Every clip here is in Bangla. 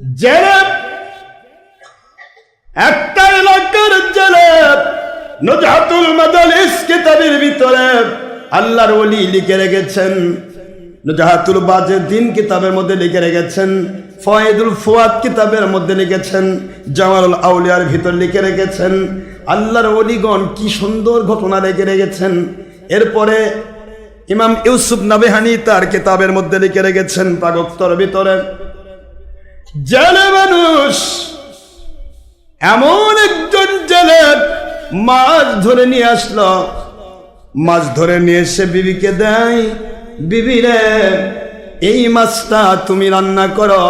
জেলে একটা এলাকার জেলে নজাতুল মাদালিস কিতাবের ভিতরে আল্লাহর ওলি লিখে রেখেছেন। নজাহাতুল বাজে দিন কিতাবের মধ্যে লিখে রেখেছেন। ফয়েদুল ফুয়াদ কিতাবের মধ্যে লিখেছেন। জামালুল আউলিয়ার ভিতর লিখে রেখেছেন। আল্লাহর অলিগণ কি সুন্দর ঘটনা রেখে রেখেছেন। এরপরে ইমাম ইউসুফ নাবেহানি তার কিতাবের মধ্যে লিখে রেখেছেন পাগক্তর ভিতরে। জেলে মানুষ, এমন একজন জেলে মাছ ধরে নিয়ে আসলো। মাছ ধরে নিয়ে এসে বিবিকে দেয়, বিবি রে, এই মাছটা তুমি রান্না করো।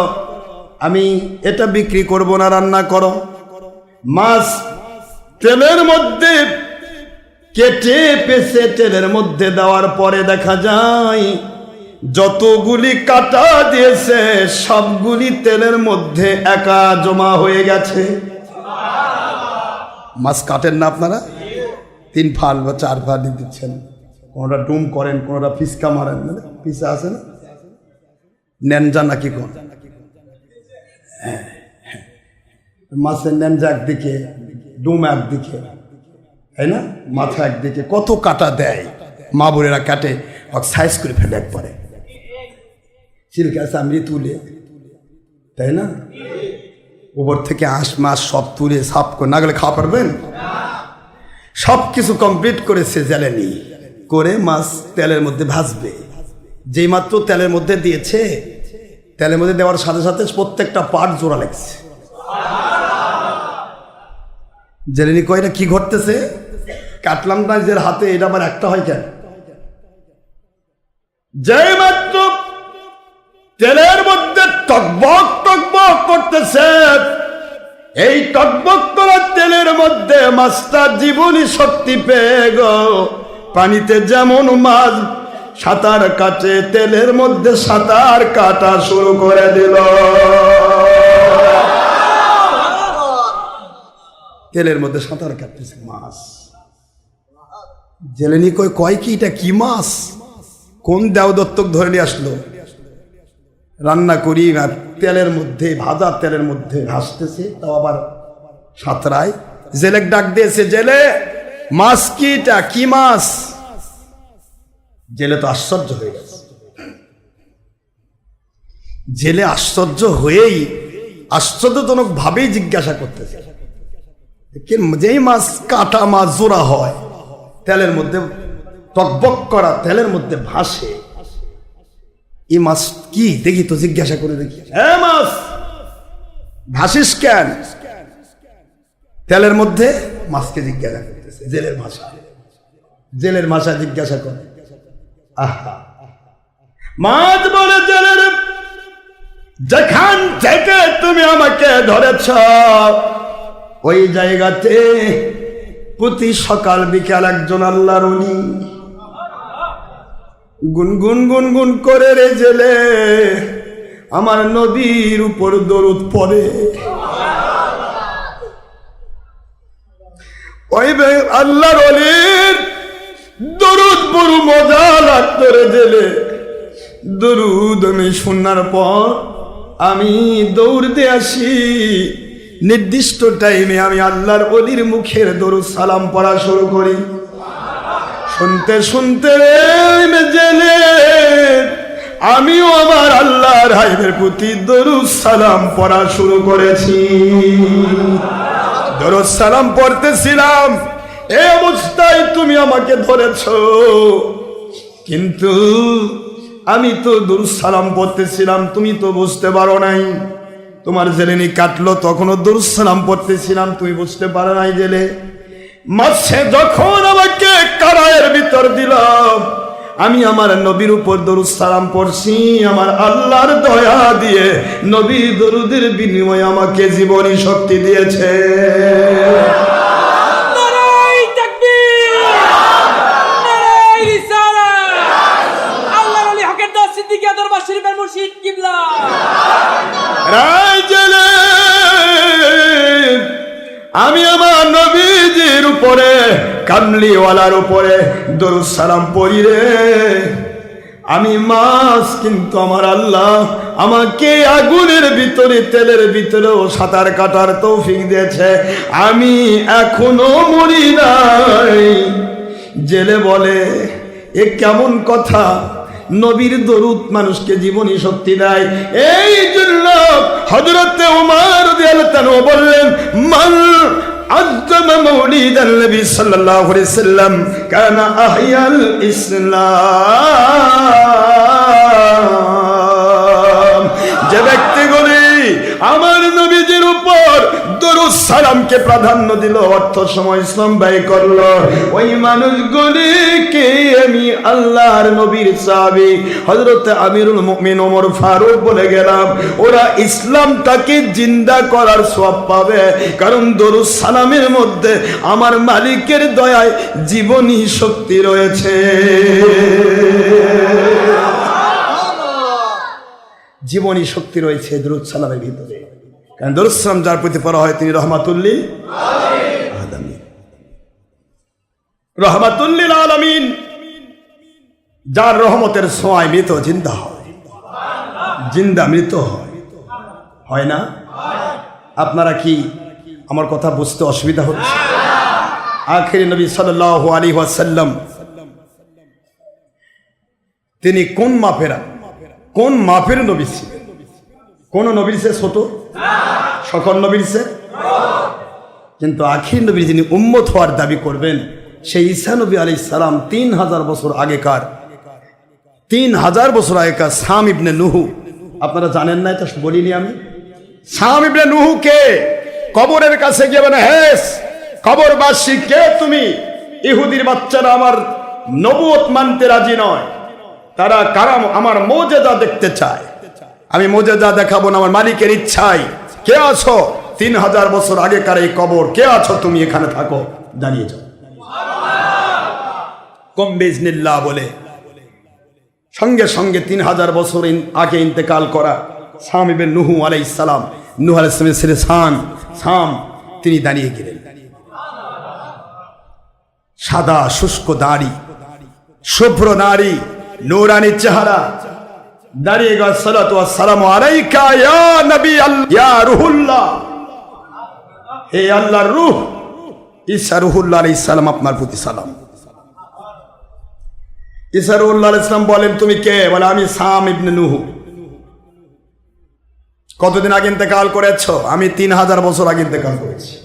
আমি এটা বিক্রি করব না, রান্না করো। মাছ তেলের মধ্যে কেটে পেছে তেলের মধ্যে দেওয়ার পরে দেখা যায় যতগুলি কাটা দিয়েছে সবগুলি তেলের মধ্যে একা জমা হয়ে গেছে। মাছ কাটেন না আপনারা? তিন ফাল বা চার ফাল দিচ্ছেন। কোনোটা ডুম করেন কোনোটা ফিসকা মারেন না পিসা আছে না? ন্যানজা নাকি কোন? হ্যাঁ, হ্যাঁ। মাছের ন্যানজা একদিকে ডুম একদিকে তাই না? মাথা একদিকে কত কাটা দেয়? মা বোনেরা কাটে সাইজ করে ফেলে একবারে। চিলকা চামড়ি তুলে। তাই না? উপর থেকে আঁশ মাছ সব তুলে সাফ করে, না গেলে খাওয়া পারবেন? সব কিছু কমপ্লিট করে সে জ্বালেনি করে মাছ তেলের মধ্যে ভাজবে। যেই মাত্র তেলের মধ্যে দিয়েছে, তেলের মধ্যে দেওয়ার সাথে সাথে প্রত্যেকটা পার্ট জোড়া লাগছে। জেলেনি কয় কয়টা কি ঘটতেছে? কাটলাম না যে হাতে, এটা আবার একটা হয় কেন? যেই মাত্র তেলের মধ্যে টকবক টকবক করতেছে। এই টকবক করা তেলের মধ্যে মাছটা জীবনী শক্তি পেয়ে গো। পানিতে যেমন মাছ, সাঁতার কাটে, তেলের মধ্যে সাঁতার কাটা শুরু করে দিল। তেলের মধ্যে সাঁতার কাটতেছে মাছ। জেলেনি কই কয় কি এটা কি মাছ? কোন দেও দত্তক ধরে নিয়ে আসলো? রান্না করি তেলের মধ্যে, ভাজা তেলের মধ্যে ভাসতেছে তাও আবার সাঁতরায়। জেলে ডাক দিয়েছে, জেলে, মাছ কি এটা কি মাছ? জেলে তো আশ্চর্য হয়ে গেছে। জেলে আশ্চর্য হয়েই আশ্চর্যজনক ভাবেই জিজ্ঞাসা করতেছে যেই মাছ কাটা মাছ জোড়া হয়, তেলের মধ্যে, টকবক করা তেলের মধ্যে ভাসে এই মাছ কি? দেখি তো জিজ্ঞাসা করে দেখি। হ্যাঁ মাছ ভাসিস কেন? তেলের মধ্যে মাছকে জিজ্ঞাসা করতেছে জেলের ভাষা। জেলের ভাষা জিজ্ঞাসা করে। আহা। মাছ বলে জেলের যেখান থেকে তুমি আমাকে ধরেছ ওই জায়গাতে প্রতি সকাল বিকাল একজন আল্লাহর উনি গুনগুন গুনগুন করে রে জেলে, আমার নদীর উপর দরুদ পড়ে। ওই আল্লাহর অলির দরুদ বড় মজা লাগতো রে জেলে। দরুদ আমি শোনার পর আমি দৌড়তে আসি। নির্দিষ্ট টাইমে আমি আল্লাহর অলির মুখের দরুদ সালাম পড়া শুরু করি। শুনতে শুনতে জেলে আমিও আমার আল্লাহর হাইবের প্রতি দরুদ সালাম পড়া শুরু করেছি। দরুদ সালাম পড়তেছিলাম এই অবস্থায় তুমি আমাকে ধরেছ। কিন্তু আমি তো দরুদ সালাম পড়তেছিলাম, তুমি তো বুঝতে পারো নাই। তোমার জেলেনি কাটলো, তখনও দরুদ সালাম পড়তেছিলাম, তুমি বুঝতে পারো নাই জেলে। মাছে যখন আমাকে কারায়ের ভিতর দিল আমি আমার নবীর উপর দরুদ সালাম পড়ছি আমার আল্লাহর দয়া দিয়ে নবী দরুদের বিনিময়ে আমাকে জীবনী শক্তি দিয়েছে। আমি আমার নবীজির উপরে, কামলিওয়ালার উপরে দরুদ সালাম পড়ি রে। আমি মাছ, কিন্তু আমার আল্লাহ আমাকে আগুনের ভিতরে, তেলের ভিতরেও সাঁতার কাটার তৌফিক দিয়েছে। আমি এখনও মরি নাই। জেলে বলে, এ কেমন কথা? নবীর দরুদ মানুষকে জীবনী শক্তি দেয়। এই জন্য হজরতে উমার বললেন, মান عظم مولد النبي صلى الله عليه وسلم كان أحيا الإسلام যে ব্যক্তিগুলি আমার নবীজির উপর দরুদ সালামকে প্রাধান্য দিল, অর্থ সময় ব্যয় করল। ওই মানুষগুলিকে আমি আল্লাহর নবীর হযরত আমিরুল মুমিন ওমর ফারুক বলে গেলাম, ওরা ইসলামটাকে জিন্দা করার সওয়াব পাবে। কারণ দরুদ সালামের মধ্যে আমার মালিকের দয়ায় জীবনী শক্তি রয়েছে। জীবনী শক্তি রয়েছে দরুদ সালামের ভিতরে। কারণ দরুদ যার প্রতি পড়া হয় তিনি রহমাতুল্লিল আলামিন। রহমাতুল্লিল আলামিন, যার রহমতের সময় মৃত জিন্দা হয়। জিন্দা মৃত হয়। হয় না? আপনারা কি আমার কথা বুঝতে অসুবিধা হচ্ছে? আখেরি নবী সাল্লাল্লাহু আলাইহি ওয়াসাল্লাম, তিনি কোন মাপেরা, কোন মাপের নবী ছিলেন? কোন নবীর সে ছোট? সকল নবীর সে কিন্তু আখির নবীর যিনি উম্মত হওয়ার দাবি করবেন, সেই ঈসা নবী আলি সালাম তিন হাজার বছর আগেকার, তিন হাজার বছর আগেকার সাম ইবনে নুহু। আপনারা জানেন না, এটা বলিনি আমি? সাম ইবনে নুহু কে? কবরের কাছে গিয়ে মানে হেস, কবরবাসী কে তুমি? ইহুদির বাচ্চারা আমার নবুয়ত মানতে রাজি নয়। তারা কারাম আমার মোজেদা দেখতে চায়। আমি মোজেদা দেখাবো না, আমার মালিকের ইচ্ছাই কে আছো? তিন হাজার বছর আগেকার এই কবর, কে আছো তুমি এখানে থাকো? দাঁড়িয়ে যাও। কম বেজনিল্লাহ বলে। সঙ্গে সঙ্গে তিন হাজার বছর আগে ইন্তেকাল করা সাম নুহু আলাই সালাম। নুহ আলাই ইসলামের ছেলে সান সাম, তিনি দাঁড়িয়ে গেলেন। সাদা শুষ্ক দাড়ি, শুভ্র নারী, নৌরানি চেহারা দাঁড়িয়ে বলেন, তুমি কে? বলে, আমি সাম ইবনে নুহু। কতদিন আগে ইন্তেকাল করেছ? আমি তিন হাজার বছর আগে ইন্তেকাল করেছি।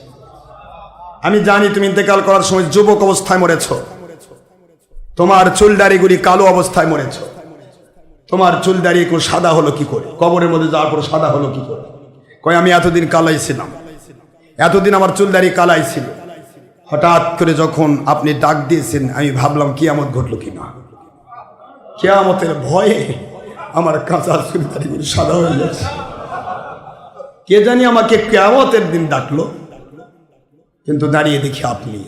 আমি জানি তুমি ইন্তেকাল করার সময় যুবক অবস্থায় মরেছ। তোমার চুল দাড়িগুলি কালো অবস্থায় মরেছ। তোমার চুল দাড়ি একটু সাদা হলো কি করে? কবরের মধ্যে যাওয়ার পর সাদা হলো কি করে? কয়, আমি এতদিন কালাই ছিলাম। এতদিন আমার চুল দাড়ি কালাই ছিল। হঠাৎ করে যখন আপনি ডাক দিয়েছেন, আমি ভাবলাম, কিয়ামত ঘটলো কি না কেয়ামতের ভয়ে আমার কাঁচা চুল দাড়িগুলি সাদা হয়ে গেছে। কে জানি আমাকে কেয়ামতের দিন ডাকলো। কিন্তু দাঁড়িয়ে দেখি আপনি।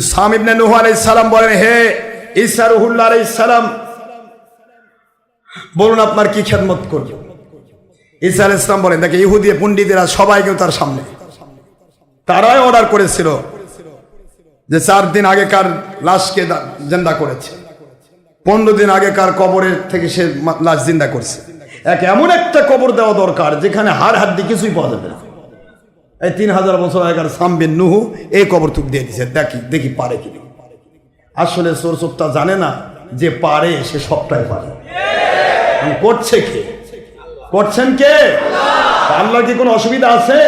সামিবনে নুহ সালাম বলেন, হে ঈসা সালাম বলুন আপনার কি খেদমত করব? ঈসা আলাই ইসলাম বলেন দেখে ইহুদি পণ্ডিতেরা সবাই কেউ তার সামনে। তারাই অর্ডার করেছিল যে চার দিন আগেকার লাশকে জিন্দা করেছে। পনেরো দিন আগেকার কবরের থেকে সে লাশ জিন্দা করছে। এক এমন একটা কবর দেওয়া দরকার যেখানে হাড় দিয়ে কিছুই পাওয়া যাবে না। এই তিন হাজার বছর আগেকার সামবিন নুহু এই কবর তুক দিয়ে দিছে দেখি দেখি পারে কি আসলে সোরসোপটা জানে না, যে পারে, সে সবটাই পারে। করছে কে? করছেন কে? আল্লাহ কি কোনো অসুবিধা আছে?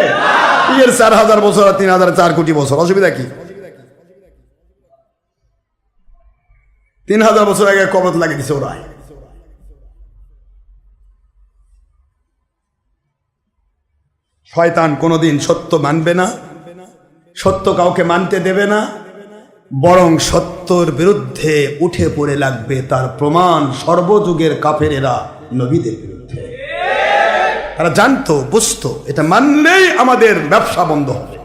এর চার হাজার বছর আর তিন হাজার চার কোটি বছর, অসুবিধা কি? তিন হাজার বছর আগে কবর লাগিয়ে দিছে ওরা শয়তান কোনোদিন সত্য মানবে না, সত্য কাউকে মানতে দেবে না বরং সত্যর বিরুদ্ধে উঠে পড়ে লাগবে তার প্রমাণ সর্বযুগের কাফেরেরা নবীদের বিরুদ্ধে। তারা জানতো, বুঝতো, এটা মানলেই আমাদের ব্যবসা বন্ধ হবে।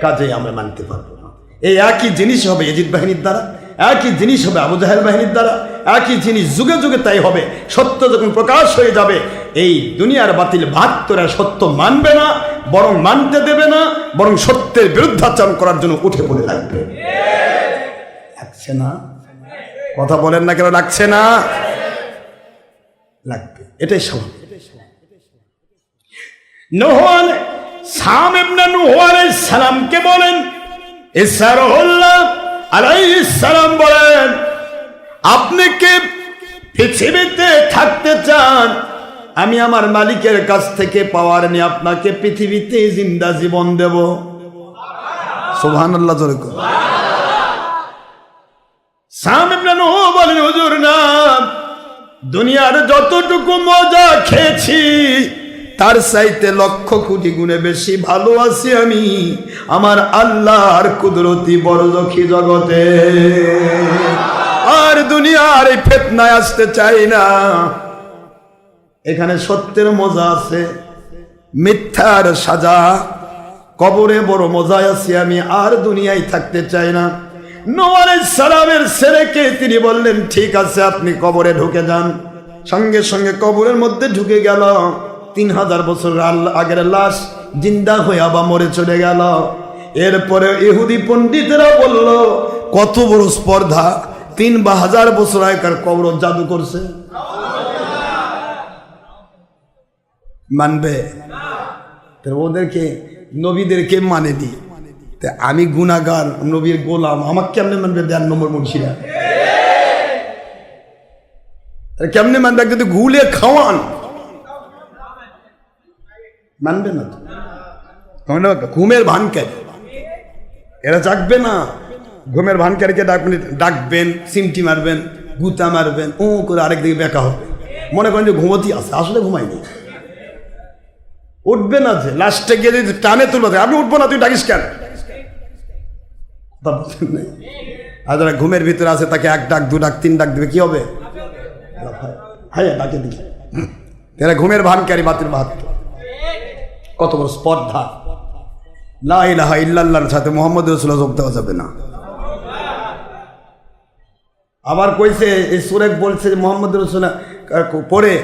কাজে আমরা মানতে পারব না। এই একই জিনিস হবে এজিদ বাহিনীর দ্বারা, একই জিনিস হবে আবু জাহেল বাহিনীর দ্বারা, একই জিনিস যুগে যুগে তাই হবে। সত্য যখন প্রকাশ হয়ে যাবে, এই দুনিয়ার বাতিল বাহাত্তরা সত্য মানবে না, বরং মানতে দেবে না, বরং সত্যের বিরুদ্ধাচরণ করার জন্য উঠে পড়ে লাগবে। লাগছে না? কথা বলেন না কেন লাগছে না? লাগবে। এটাই স্বাভাবিক নোহান সাম ইবনে নূহ আলাইহিস সালামকে বলেন? ইসরাহুল্লাহ আলাইহিস সালাম বলেন, আপনি কি পৃথিবীতে থাকতে চান? আমি আমার মালিকের কাছ থেকে পাওয়ার নিয়ে আপনাকে পৃথিবীতে জিন্দা জীবন দেব। সুবহানাল্লাহ, জোরে কর সাম ইবনে নূহ বলেন, হুজুর না দুনিয়ার যতটুকু মজা খেয়েছি, তার চাইতে লক্ষ কোটি গুণে বেশি ভালো আছি আমি, আমার আল্লাহর কুদরতি বড়জখি জগতে। আর দুনিয়ার এই ফেতনায় আসতে চাই না। এখানে সত্যের মজা আছে, মিথ্যার সাজা, কবরে বড় মজায় আছি আমি, আর দুনিয়ায় থাকতে চাই না। নোয়ারের সালামের ছেলেকে তিনি বললেন, ঠিক আছে, আপনি কবরে ঢুকে যান। সঙ্গে সঙ্গে কবরের মধ্যে ঢুকে গেল। তিন হাজার বছর আগের লাশ জিন্দা হয়ে আবার মরে চলে গেল। এরপরে ইহুদি পণ্ডিতরা বলল, কত বড় স্পর্ধা, তিন বা হাজার বছর আগেকার কবর জাদু করছে। মানবে? ওদেরকে, নবীদেরকে মানেনি আমি গুনাগার নবীর গোলাম আমার কেমনে মানবে দেড় নম্বর আরে কেমনে মানবে যদি ঘুলে খাওয়ান? মানবে না তো? ঘুমের ভান কেন এরা জাগবে না। ঘুমের ভানকারীকে ডাকবেন ডাকবেন, সিমটি মারবেন, গুতা মারবেন ও করে আরেক দিকে বেকা হবে। মনে করেন যে ঘুমতি আছে, আসলে ঘুমাইনি উঠবে না যে লাস্টে গিয়ে যদি টানে তুলবে আমি উঠবো না, তুই ডাকিস কেন? বলছেন না? আর যারা ঘুমের ভিতরে আছে, তাকে এক ডাক, দু ডাক, তিন ডাক দিবে, কি হবে? হ্যাঁ ডাকে এরা ঘুমের ভানকারী, বাতিল ভাত কত বড় স্পর্ধা। লা ইলাহা ইল্লাল্লাহর সাথে মোহাম্মদ রসুল্লাহ যোগ দেওয়া যাবে না। আবার কইছে, এই সুরেক বলছে যে মোহাম্মদ রসুল্লাহ পড়ে।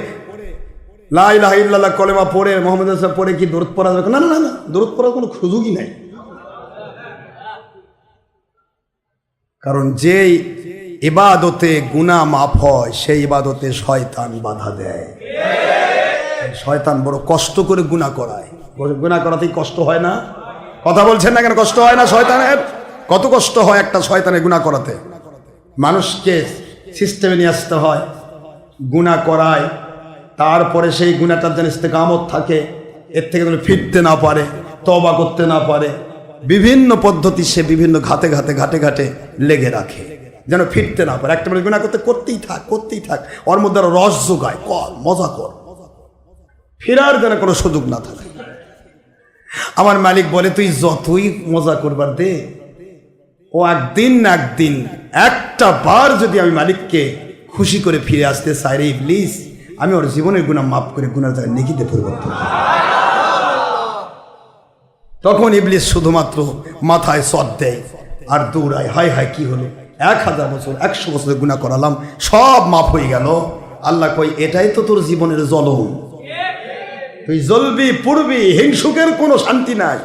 লা ইলাহা ইল্লাল্লাহ কলেমা পড়ে, মোহাম্মদ রসুল্লাহ পড়ে কি দূরত পড়া যাবে? না না না দূরত পড়ার কোনো সুযোগই নাই। কারণ যেই ইবাদতে গুণা মাফ হয়, সেই ইবাদতে শয়তান বাধা দেয়। শয়তান বড় কষ্ট করে গুণা করায়। গুণা করাতেই কষ্ট হয় না? কথা বলছেন না কেন? কষ্ট হয় না শয়তানের? কত কষ্ট হয় একটা শয়তানের গুণা করাতে? মানুষকে সিস্টেমে নিয়ে আসতে হয় গুণা করায়। তারপরে সেই গুণাটার যেন ইস্তেকামত থাকে, এর থেকে যেন ফিরতে না পারে তবা করতে না পারে। বিভিন্ন পদ্ধতি সে বিভিন্ন ঘাতে ঘাতে ঘাটে ঘাটে লেগে রাখে। যেন ফিরতে না পারে। একটা মানে গুণা করতে, করতেই থাক করতেই থাক। ওর মধ্যে রস যোগায়। কর, মজা কর। ফেরার যেন কোনো সুযোগ না থাকে। আমার মালিক বলে, তুই যতই মজা করবার দে, ও একদিন না একদিন, একটা বার যদি আমি মালিককে খুশি করে ফিরে আসতে চাই রে প্লিজ আমি ওর জীবনের গুণা মাফ করে গুণার জায়গায় নেকিতে পরিবর্তন করি। তখন ইবলিস শুধুমাত্র মাথায় সদ দেয়। আর দৌড়ায়, হায় হায়, কি হলো? এক হাজার বছর, একশো বছরের গুণা করালাম, সব মাফ হয়ে গেল। আল্লাহ কই এটাই তো তোর জীবনের জলম। তুই জ্বলবি, পুড়বি, হিংসুকের কোনো শান্তি নাই।